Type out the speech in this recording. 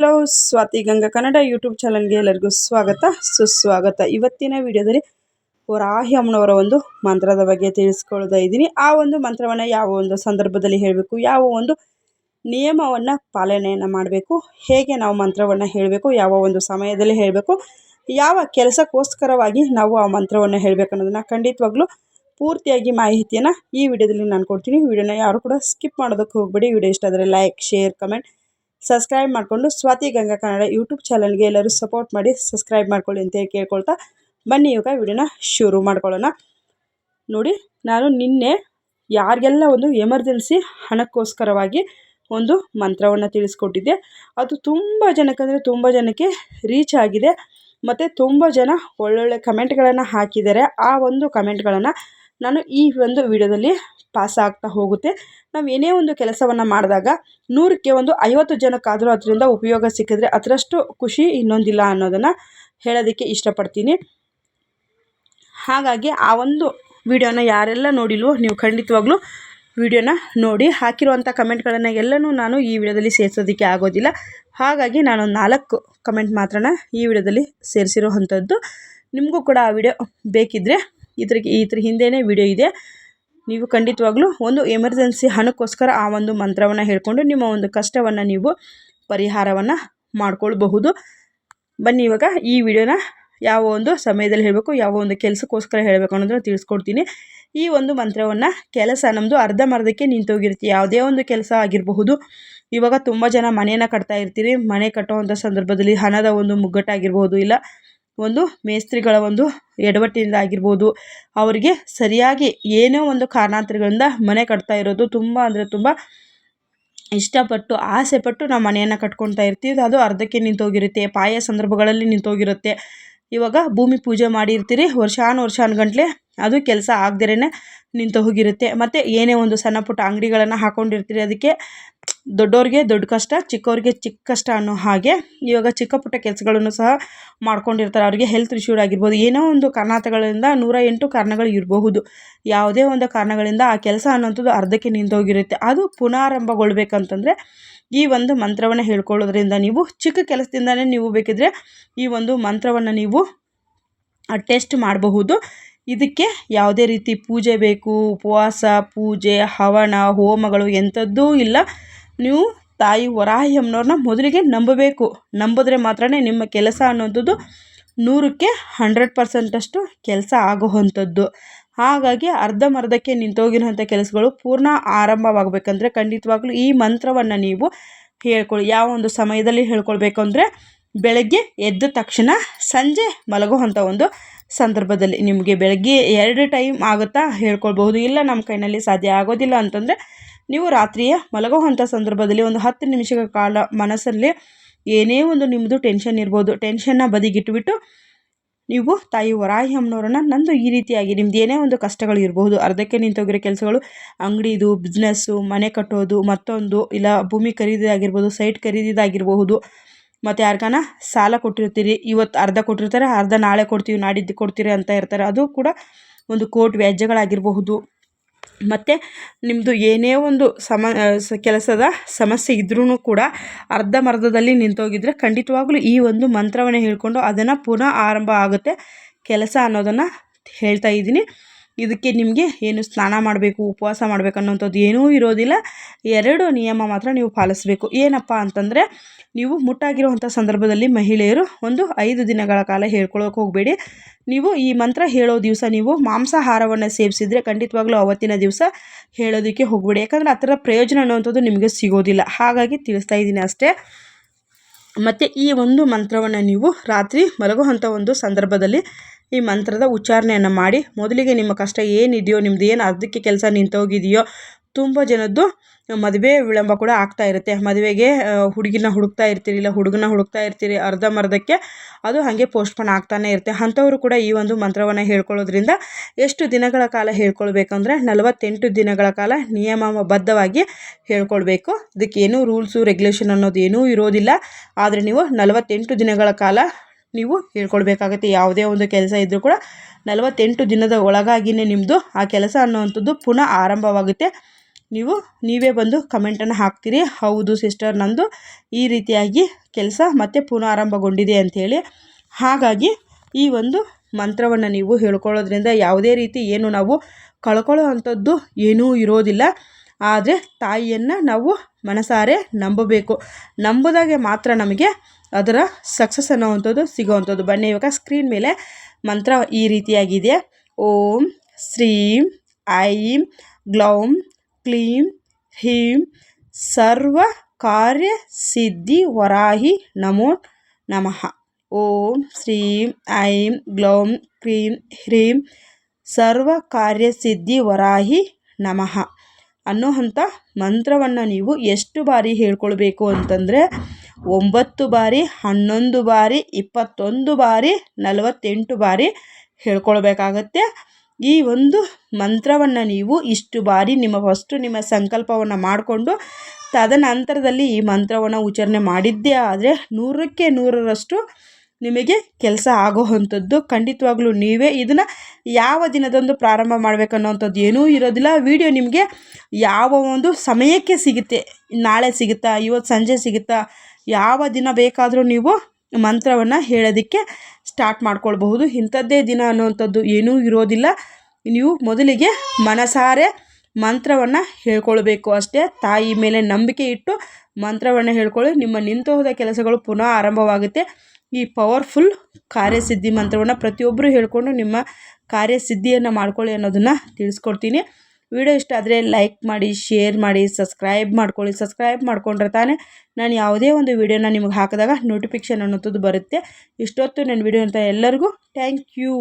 Hello, Swathi Ganga Kannada YouTube ಚಾನಲ್ಗೆ ಎಲ್ಲರಿಗೂ ಸ್ವಾಗತ. ಸುಸ್ವಾಗತ. ಇವತ್ತಿನ ವಿಡಿಯೋದಲ್ಲಿ ವರಾಹಿ ಅಮ್ಮನವರ ಒಂದು ಮಂತ್ರದ ಬಗ್ಗೆ ತಿಳಿಸ್ಕೊಳ್ತಾ ಇದ್ದೀನಿ. ಆ ಒಂದು ಮಂತ್ರವನ್ನು ಯಾವ ಒಂದು ಸಂದರ್ಭದಲ್ಲಿ ಹೇಳಬೇಕು, ಯಾವ ಒಂದು ನಿಯಮವನ್ನು ಪಾಲನೆಯನ್ನು ಮಾಡಬೇಕು, ಹೇಗೆ ನಾವು ಮಂತ್ರವನ್ನು ಹೇಳಬೇಕು, ಯಾವ ಒಂದು ಸಮಯದಲ್ಲಿ ಹೇಳಬೇಕು, ಯಾವ ಕೆಲಸಕ್ಕೋಸ್ಕರವಾಗಿ ನಾವು ಆ ಮಂತ್ರವನ್ನು ಹೇಳಬೇಕು ಅನ್ನೋದನ್ನು ಖಂಡಿತವಾಗ್ಲೂ ಪೂರ್ತಿಯಾಗಿ ಮಾಹಿತಿಯನ್ನು ಈ ವಿಡಿಯೋದಲ್ಲಿ ನಾನು ಕೊಡ್ತೀನಿ. ವಿಡಿಯೋನ ಯಾರು ಕೂಡ ಸ್ಕಿಪ್ ಮಾಡೋದಕ್ಕೆ ಹೋಗಬೇಡಿ. ವಿಡಿಯೋ ಇಷ್ಟ ಆದರೆ ಲೈಕ್, ಶೇರ್, ಕಮೆಂಟ್ ಸಬ್ಸ್ಕ್ರೈಬ್ ಮಾಡಿಕೊಂಡು ಸ್ವಾತಿ ಗಂಗಾ ಕನ್ನಡ ಯೂಟ್ಯೂಬ್ ಚಾನಲ್ಗೆ ಎಲ್ಲರೂ ಸಪೋರ್ಟ್ ಮಾಡಿ ಸಬ್ಸ್ಕ್ರೈಬ್ ಮಾಡ್ಕೊಳ್ಳಿ ಅಂತ ಕೇಳ್ಕೊಳ್ತಾ ಬನ್ನಿ ಇವಾಗ ವಿಡಿಯೋನ ಶುರು ಮಾಡ್ಕೊಳ್ಳೋಣ. ನೋಡಿ, ನಾನು ನಿನ್ನೆ ಯಾರಿಗೆಲ್ಲ ಒಂದು ಎಮರ್ಜೆನ್ಸಿ ಹಣಕ್ಕೋಸ್ಕರವಾಗಿ ಒಂದು ಮಂತ್ರವನ್ನು ತಿಳಿಸ್ಕೊಟ್ಟಿದ್ದೆ. ಅದು ತುಂಬ ಜನಕ್ಕಂದರೆ ತುಂಬ ಜನಕ್ಕೆ ರೀಚ್ ಆಗಿದೆ. ಮತ್ತು ತುಂಬ ಜನ ಒಳ್ಳೊಳ್ಳೆ ಕಮೆಂಟ್ಗಳನ್ನು ಹಾಕಿದ್ದಾರೆ. ಆ ಒಂದು ಕಮೆಂಟ್ಗಳನ್ನು ನಾನು ಈ ಒಂದು ವಿಡಿಯೋದಲ್ಲಿ ಪಾಸ್ ಆಗ್ತಾ ಹೋಗುತ್ತೆ. ನಾವು ಏನೇ ಒಂದು ಕೆಲಸವನ್ನು ಮಾಡಿದಾಗ ನೂರಕ್ಕೆ ಒಂದು ಐವತ್ತು ಜನಕ್ಕಾದರೂ ಅದರಿಂದ ಉಪಯೋಗ ಸಿಕ್ಕಿದ್ರೆ ಅದರಷ್ಟು ಖುಷಿ ಇನ್ನೊಂದಿಲ್ಲ ಅನ್ನೋದನ್ನು ಹೇಳೋದಕ್ಕೆ ಇಷ್ಟಪಡ್ತೀನಿ. ಹಾಗಾಗಿ ಆ ಒಂದು ವಿಡಿಯೋನ ಯಾರೆಲ್ಲ ನೋಡಿಲ್ವೋ ನೀವು ಖಂಡಿತವಾಗ್ಲೂ ವಿಡಿಯೋನ ನೋಡಿ. ಹಾಕಿರುವಂಥ ಕಮೆಂಟ್ಗಳನ್ನು ಎಲ್ಲನೂ ನಾನು ಈ ವಿಡಿಯೋದಲ್ಲಿ ಸೇರಿಸೋದಕ್ಕೆ ಆಗೋದಿಲ್ಲ. ಹಾಗಾಗಿ ನಾನು ನಾಲ್ಕು ಕಮೆಂಟ್ ಮಾತ್ರನ ಈ ವಿಡಿಯೋದಲ್ಲಿ ಸೇರಿಸಿರೋ ಅಂಥದ್ದು. ನಿಮಗೂ ಕೂಡ ಆ ವಿಡಿಯೋ ಬೇಕಿದ್ದರೆ ಇದ್ರಿಗೆ ಇದ್ರ ಹಿಂದೆಯೇ ವಿಡಿಯೋ ಇದೆ. ನೀವು ಖಂಡಿತವಾಗ್ಲೂ ಒಂದು ಎಮರ್ಜೆನ್ಸಿ ಹಣಕ್ಕೋಸ್ಕರ ಆ ಒಂದು ಮಂತ್ರವನ್ನು ಹೇಳಿಕೊಂಡು ನಿಮ್ಮ ಒಂದು ಕಷ್ಟವನ್ನು ನೀವು ಪರಿಹಾರವನ್ನು ಮಾಡಿಕೊಳ್ಬಹುದು. ಬನ್ನಿ ಇವಾಗ ಈ ವಿಡಿಯೋನ ಯಾವ ಒಂದು ಸಮಯದಲ್ಲಿ ಹೇಳಬೇಕು, ಯಾವ ಒಂದು ಕೆಲಸಕ್ಕೋಸ್ಕರ ಹೇಳಬೇಕು ಅನ್ನೋದನ್ನು ತಿಳಿಸ್ಕೊಡ್ತೀನಿ. ಈ ಒಂದು ಮಂತ್ರವನ್ನು ಕೆಲಸ ನಮ್ಮದು ಅರ್ಧಂಬರ್ಧಕ್ಕೆ ನಿಂತೋಗಿರ್ತೀವಿ ಯಾವುದೇ ಒಂದು ಕೆಲಸ ಆಗಿರಬಹುದು. ಇವಾಗ ತುಂಬ ಜನ ಮನೆಯನ್ನು ಕಟ್ತಾ ಇರ್ತೀರಿ. ಮನೆ ಕಟ್ಟುವಂಥ ಸಂದರ್ಭದಲ್ಲಿ ಹಣದ ಒಂದು ಮುಗ್ಗಟ್ಟಾಗಿರ್ಬೋದು ಇಲ್ಲ ಒಂದು ಮೇಸ್ತ್ರಿಗಳ ಒಂದು ಎಡವಟ್ಟಿನಿಂದ ಆಗಿರ್ಬೋದು. ಅವರಿಗೆ ಸರಿಯಾಗಿ ಏನೋ ಒಂದು ಕಾರಣಾಂತರಗಳಿಂದ ಮನೆ ಕಟ್ತಾ ಇರೋದು ತುಂಬ ಅಂದರೆ ತುಂಬ ಇಷ್ಟಪಟ್ಟು ಆಸೆ ಪಟ್ಟು ನಾವು ಮನೆಯನ್ನು ಕಟ್ಕೊಳ್ತಾ ಇರ್ತೀವಿ. ಅದು ಅರ್ಧಕ್ಕೆ ನಿಂತೋಗಿರುತ್ತೆ, ಪಾಯ ಸಂದರ್ಭಗಳಲ್ಲಿ ನಿಂತೋಗಿರುತ್ತೆ. ಇವಾಗ ಭೂಮಿ ಪೂಜೆ ಮಾಡಿರ್ತೀರಿ ವರ್ಷಾನು ವರ್ಷಾನು ಗಂಟ್ಲೆ ಅದು ಕೆಲಸ ಆಗದೇ ನಿಂತು ಹೋಗಿರುತ್ತೆ. ಮತ್ತು ಏನೇ ಒಂದು ಸಣ್ಣ ಪುಟ್ಟ ಅಂಗಡಿಗಳನ್ನು ಹಾಕ್ಕೊಂಡಿರ್ತೀರಿ ಅದಕ್ಕೆ ದೊಡ್ಡವ್ರಿಗೆ ದೊಡ್ಡ ಕಷ್ಟ ಚಿಕ್ಕವ್ರಿಗೆ ಚಿಕ್ಕ ಕಷ್ಟ ಅನ್ನೋ ಹಾಗೆ ಇವಾಗ ಚಿಕ್ಕ ಪುಟ್ಟ ಕೆಲಸಗಳನ್ನು ಸಹ ಮಾಡ್ಕೊಂಡಿರ್ತಾರೆ. ಅವರಿಗೆ ಹೆಲ್ತ್ ಇಶ್ಯೂಡ್ ಆಗಿರ್ಬೋದು, ಏನೋ ಒಂದು ಕಾರಣಗಳಿಂದ ನೂರ ಎಂಟು ಕಾರಣಗಳು ಇರಬಹುದು. ಯಾವುದೇ ಒಂದು ಕಾರಣಗಳಿಂದ ಆ ಕೆಲಸ ಅನ್ನೋಂಥದ್ದು ಅರ್ಧಕ್ಕೆ ನಿಂತೋಗಿರುತ್ತೆ ಅದು ಪುನಾರಂಭಗೊಳ್ಬೇಕಂತಂದರೆ ಈ ಒಂದು ಮಂತ್ರವನ್ನು ಹೇಳ್ಕೊಳ್ಳೋದ್ರಿಂದ ನೀವು ಚಿಕ್ಕ ಕೆಲಸದಿಂದಲೇ ನೀವು ಬೇಕಿದ್ರೆ ಈ ಒಂದು ಮಂತ್ರವನ್ನು ನೀವು ಟೆಸ್ಟ್ ಮಾಡಬಹುದು. ಇದಕ್ಕೆ ಯಾವುದೇ ರೀತಿ ಪೂಜೆ ಬೇಕು, ಉಪವಾಸ, ಪೂಜೆ, ಹವನ, ಹೋಮಗಳು ಎಂಥದ್ದೂ ಇಲ್ಲ. ನೀವು ತಾಯಿ ವರಾಹಿ ಅಮ್ಮನವ್ರನ್ನ ಮೊದಲಿಗೆ ನಂಬಬೇಕು. ನಂಬಿದ್ರೆ ಮಾತ್ರ ನಿಮ್ಮ ಕೆಲಸ ಅನ್ನೋಂಥದ್ದು ನೂರಕ್ಕೆ ಹಂಡ್ರೆಡ್ ಪರ್ಸೆಂಟಷ್ಟು ಕೆಲಸ ಆಗುವಂಥದ್ದು. ಹಾಗಾಗಿ ಅರ್ಧಂಬರ್ಧಕ್ಕೆ ನಿಂತೋಗಿರೋಂಥ ಕೆಲಸಗಳು ಪೂರ್ಣ ಆರಂಭವಾಗಬೇಕಂದ್ರೆ ಖಂಡಿತವಾಗ್ಲೂ ಈ ಮಂತ್ರವನ್ನು ನೀವು ಹೇಳ್ಕೊಳ್ಳಿ ಯಾವ ಒಂದು ಸಮಯದಲ್ಲಿ ಹೇಳ್ಕೊಳ್ಬೇಕು ಅಂದರೆ ಬೆಳಗ್ಗೆ ಎದ್ದ ತಕ್ಷಣ ಸಂಜೆ ಮಲಗುವಂಥ ಒಂದು ಸಂದರ್ಭದಲ್ಲಿ ನಿಮಗೆ ಬೆಳಗ್ಗೆ ಎರಡು ಟೈಮ್ ಆಗುತ್ತಾ ಹೇಳ್ಕೊಳ್ಬಹುದು. ಇಲ್ಲ, ನಮ್ಮ ಕೈನಲ್ಲಿ ಸಾಧ್ಯ ಆಗೋದಿಲ್ಲ ಅಂತಂದರೆ ನೀವು ರಾತ್ರಿಯ ಮಲಗುವಂಥ ಸಂದರ್ಭದಲ್ಲಿ ಒಂದು ಹತ್ತು ನಿಮಿಷಗಳ ಕಾಲ ಮನಸ್ಸಲ್ಲಿ ಏನೇ ಒಂದು ನಿಮ್ಮದು ಟೆನ್ಷನ್ ಇರ್ಬೋದು, ಟೆನ್ಷನ್ನ ಬದಿಗಿಟ್ಟುಬಿಟ್ಟು ನೀವು ತಾಯಿ ವರಾಹಿ ಅಮ್ಮನವ್ರನ್ನ ನಂದು ಈ ರೀತಿಯಾಗಿ, ನಿಮ್ದು ಏನೇ ಒಂದು ಕಷ್ಟಗಳು ಇರಬಹುದು ಅರ್ಧಕ್ಕೆ ನಿಂತೋಗಿರೋ ಕೆಲಸಗಳು, ಅಂಗಡಿದು ಬಿಸ್ನೆಸ್ಸು ಮನೆ ಕಟ್ಟೋದು, ಮತ್ತೊಂದು, ಇಲ್ಲ ಭೂಮಿ ಖರೀದಿದಾಗಿರ್ಬೋದು ಸೈಟ್ ಖರೀದಿದಾಗಿರಬಹುದು ಮತ್ತು ಯಾರಿಗಾನ ಸಾಲ ಕೊಟ್ಟಿರ್ತೀರಿ, ಇವತ್ತು ಅರ್ಧ ಕೊಟ್ಟಿರ್ತಾರೆ, ಅರ್ಧ ನಾಳೆ ಕೊಡ್ತೀವಿ, ನಾಡಿದ್ದು ಕೊಡ್ತೀರಿ ಅಂತ ಇರ್ತಾರೆ. ಅದು ಕೂಡ ಒಂದು ಕೋರ್ಟ್ ವ್ಯಾಜ್ಯಗಳಾಗಿರಬಹುದು. ಮತ್ತು ನಿಮ್ಮದು ಏನೇ ಒಂದು ಸಮ ಕೆಲಸದ ಸಮಸ್ಯೆ ಇದ್ರೂ ಕೂಡ ಅರ್ಧ ಮರ್ಧದಲ್ಲಿ ನಿಂತೋಗಿದ್ರೆ ಖಂಡಿತವಾಗ್ಲೂ ಈ ಒಂದು ಮಂತ್ರವನ್ನು ಹೇಳ್ಕೊಂಡು ಅದನ್ನು ಪುನಃ ಆರಂಭ ಆಗುತ್ತೆ. ಕೆಲಸ ಅನ್ನೋದನ್ನು ಹೇಳ್ತಾ ಇದ್ದೀನಿ. ಇದಕ್ಕೆ ನಿಮಗೆ ಏನು ಸ್ನಾನ ಮಾಡಬೇಕು, ಉಪವಾಸ ಮಾಡಬೇಕು ಅನ್ನೋಂಥದ್ದು ಏನೂ ಇರೋದಿಲ್ಲ. ಎರಡು ನಿಯಮ ಮಾತ್ರ ನೀವು ಪಾಲಿಸಬೇಕು. ಏನಪ್ಪ ಅಂತಂದರೆ, ನೀವು ಮುಟ್ಟಾಗಿರುವಂಥ ಸಂದರ್ಭದಲ್ಲಿ ಮಹಿಳೆಯರು ಒಂದು ಐದು ದಿನಗಳ ಕಾಲ ಹೇಳ್ಕೊಳ್ಳೋಕೆ ಹೋಗಬೇಡಿ. ನೀವು ಈ ಮಂತ್ರ ಹೇಳೋ ದಿವಸ ನೀವು ಮಾಂಸಾಹಾರವನ್ನು ಸೇವಿಸಿದರೆ ಖಂಡಿತವಾಗ್ಲೂ ಅವತ್ತಿನ ದಿವಸ ಹೇಳೋದಕ್ಕೆ ಹೋಗಬೇಡಿ. ಯಾಕಂದರೆ ಆ ಥರ ಪ್ರಯೋಜನ ಅನ್ನುವಂಥದ್ದು ನಿಮಗೆ ಸಿಗೋದಿಲ್ಲ. ಹಾಗಾಗಿ ತಿಳಿಸ್ತಾ ಇದ್ದೀನಿ ಅಷ್ಟೇ. ಮತ್ತು ಈ ಒಂದು ಮಂತ್ರವನ್ನು ನೀವು ರಾತ್ರಿ ಮಲಗುವಂಥ ಒಂದು ಸಂದರ್ಭದಲ್ಲಿ ಈ ಮಂತ್ರದ ಉಚ್ಚಾರಣೆಯನ್ನು ಮಾಡಿ ಮೊದಲಿಗೆ ನಿಮ್ಮ ಕಷ್ಟ ಏನಿದೆಯೋ ನಿಮ್ಮದು ಏನು ಅರ್ಧಕ್ಕೆ ಕೆಲಸ ನಿಂತೋಗಿದೆಯೋ, ತುಂಬ ಜನದ್ದು ಮದುವೆ ವಿಳಂಬ ಕೂಡ ಆಗ್ತಾ ಇರುತ್ತೆ. ಮದುವೆಗೆ ಹುಡುಗಿನ ಹುಡುಕ್ತಾ ಇರ್ತೀರಿ, ಇಲ್ಲ ಹುಡುಗನ ಹುಡುಕ್ತಾ ಇರ್ತೀರಿ ಅರ್ಧಂಬರ್ಧಕ್ಕೆ ಅದು ಹಾಗೆ ಪೋಸ್ಟ್ಪೋನ್ ಆಗ್ತಾನೆ ಇರುತ್ತೆ. ಅಂಥವರು ಕೂಡ ಈ ಒಂದು ಮಂತ್ರವನ್ನು ಹೇಳ್ಕೊಳ್ಳೋದ್ರಿಂದ ಎಷ್ಟು ದಿನಗಳ ಕಾಲ ಹೇಳ್ಕೊಳ್ಬೇಕಂದ್ರೆ ನಲವತ್ತೆಂಟು ದಿನಗಳ ಕಾಲ ನಿಯಮಬದ್ಧವಾಗಿ ಹೇಳ್ಕೊಳ್ಬೇಕು. ಇದಕ್ಕೇನು ರೂಲ್ಸು ರೆಗ್ಯುಲೇಷನ್ ಅನ್ನೋದು ಏನೂ ಇರೋದಿಲ್ಲ. ಆದರೆ ನೀವು ನಲವತ್ತೆಂಟು ದಿನಗಳ ಕಾಲ ನೀವು ಹೇಳ್ಕೊಳ್ಬೇಕಾಗತ್ತೆ ಯಾವುದೇ ಒಂದು ಕೆಲಸ ಇದ್ದರೂ ಕೂಡ ನಲವತ್ತೆಂಟು ದಿನದ ಒಳಗಾಗಿಯೇ ನಿಮ್ಮದು ಆ ಕೆಲಸ ಅನ್ನುವಂಥದ್ದು ಪುನಃ ಆರಂಭವಾಗುತ್ತೆ. ನೀವು ನೀವೇ ಬಂದು ಕಮೆಂಟನ್ನು ಹಾಕ್ತೀರಿ. ಹೌದು ಸಿಸ್ಟರ್, ನಂದು ಈ ರೀತಿಯಾಗಿ ಕೆಲಸ ಮತ್ತೆ ಪುನರಾರಂಭಗೊಂಡಿದೆ ಅಂಥೇಳಿ ಹಾಗಾಗಿ ಈ ಒಂದು ಮಂತ್ರವನ್ನು ನೀವು ಹೇಳ್ಕೊಳ್ಳೋದ್ರಿಂದ ಯಾವುದೇ ರೀತಿ ಏನು ನಾವು ಕಳ್ಕೊಳ್ಳೋ ಅಂಥದ್ದು ಏನೂ ಇರೋದಿಲ್ಲ. ಆದರೆ ತಾಯಿಯನ್ನು ನಾವು ಮನಸಾರೆ ನಂಬಬೇಕು. ನಂಬಿದಾಗೆ ಮಾತ್ರ ನಮಗೆ ಅದರ ಸಕ್ಸಸ್ ಅನ್ನೋವಂಥದ್ದು ಸಿಗೋವಂಥದ್ದು. ಬನ್ನಿ, ಇವಾಗ ಸ್ಕ್ರೀನ್ ಮೇಲೆ ಮಂತ್ರ ಈ ರೀತಿಯಾಗಿದೆ. ಓಂ, ಶ್ರೀಂ, ಐಂ, ಗ್ಲೌಂ, ಕ್ಲೀಂ, ಹೀಂ, ಸರ್ವ ಕಾರ್ಯ ಸಿದ್ಧಿ ವರಾಹಿ ನಮೋ ನಮಃ. ಓಂ, ಶ್ರೀಂ, ಐಂ, ಗ್ಲೌಂ ಕ್ರೀಂ ಹ್ರೀಂ, ಸರ್ವ ಕಾರ್ಯ ಸಿದ್ಧಿ ವರಾಹಿ ನಮಃ ಅನ್ನೋ ಅಂಥ ಮಂತ್ರವನ್ನು ನೀವು ಎಷ್ಟು ಬಾರಿ ಹೇಳ್ಕೊಳ್ಬೇಕು ಅಂತಂದರೆ ಒಂಬತ್ತು ಬಾರಿ, ಹನ್ನೊಂದು ಬಾರಿ, ಇಪ್ಪತ್ತೊಂದು ಬಾರಿ, ನಲವತ್ತೆಂಟು ಬಾರಿ ಹೇಳ್ಕೊಳ್ಬೇಕಾಗತ್ತೆ. ಈ ಒಂದು ಮಂತ್ರವನ್ನು ನೀವು ಇಷ್ಟು ಬಾರಿ ನಿಮ್ಮ ಫಸ್ಟು ನಿಮ್ಮ ಸಂಕಲ್ಪವನ್ನು ಮಾಡಿಕೊಂಡು ತದನಂತರದಲ್ಲಿ ಈ ಮಂತ್ರವನ್ನು ಉಚ್ಚಾರಣೆ ಮಾಡಿದ್ದೇ ಆದರೆ ನೂರಕ್ಕೆ ನೂರರಷ್ಟು ನಿಮಗೆ ಕೆಲಸ ಆಗೋವಂಥದ್ದು ಖಂಡಿತವಾಗ್ಲೂ ನೀವೇ ಇದನ್ನು ಯಾವ ದಿನದಂದು ಪ್ರಾರಂಭ ಮಾಡಬೇಕನ್ನೋವಂಥದ್ದು ಏನೂ ಇರೋದಿಲ್ಲ. ವಿಡಿಯೋ ನಿಮಗೆ ಯಾವ ಒಂದು ಸಮಯಕ್ಕೆ ಸಿಗುತ್ತೆ, ನಾಳೆ ಸಿಗುತ್ತಾ, ಇವತ್ತು ಸಂಜೆ ಸಿಗುತ್ತಾ ಯಾವ ದಿನ ಬೇಕಾದರೂ ನೀವು ಮಂತ್ರವನ್ನು ಹೇಳೋದಕ್ಕೆ ಸ್ಟಾರ್ಟ್ ಮಾಡ್ಕೊಳ್ಬಹುದು. ಇಂಥದ್ದೇ ದಿನ ಅನ್ನುವಂಥದ್ದು ಏನೂ ಇರೋದಿಲ್ಲ. ನೀವು ಮೊದಲಿಗೆ ಮನಸಾರೆ ಮಂತ್ರವನ್ನು ಹೇಳ್ಕೊಳ್ಬೇಕು. ಅಷ್ಟೇ ತಾಯಿ ಮೇಲೆ ನಂಬಿಕೆ ಇಟ್ಟು ಮಂತ್ರವನ್ನು ಹೇಳ್ಕೊಳ್ಳಿ. ನಿಮ್ಮ ನಿಂತು ಹೋದ ಕೆಲಸಗಳು ಪುನಃ ಆರಂಭವಾಗುತ್ತೆ. ಈ ಪವರ್ಫುಲ್ ಕಾರ್ಯಸಿದ್ಧಿ ಮಂತ್ರವನ್ನು ಪ್ರತಿಯೊಬ್ಬರು ಹೇಳಿಕೊಂಡು ನಿಮ್ಮ ಕಾರ್ಯಸಿದ್ಧಿಯನ್ನು ಮಾಡ್ಕೊಳ್ಳಿ ಅನ್ನೋದನ್ನು ತಿಳಿಸ್ಕೊಡ್ತೀನಿ. ವಿಡಿಯೋ ಇಷ್ಟ ಆದರೆ ಲೈಕ್ ಮಾಡಿ ಶೇರ್ ಮಾಡಿ ಸಬ್ಸ್ಕ್ರೈಬ್ ಮಾಡ್ಕೊಳ್ಳಿ. ಸಬ್ಸ್ಕ್ರೈಬ್ ಮಾಡಿಕೊಂಡ್ರೆ ತಾನೇ ನಾನು ಯಾವುದೇ ಒಂದು ವಿಡಿಯೋನ ನಿಮಗೆ ಹಾಕಿದಾಗ ನೋಟಿಫಿಕೇಷನ್ ಅನ್ನೋಂಥದ್ದು ಬರುತ್ತೆ. ಇಷ್ಟೊತ್ತು ನನ್ನ ವಿಡಿಯೋ ಅಂತ ಎಲ್ಲರಿಗೂ ಥ್ಯಾಂಕ್ ಯು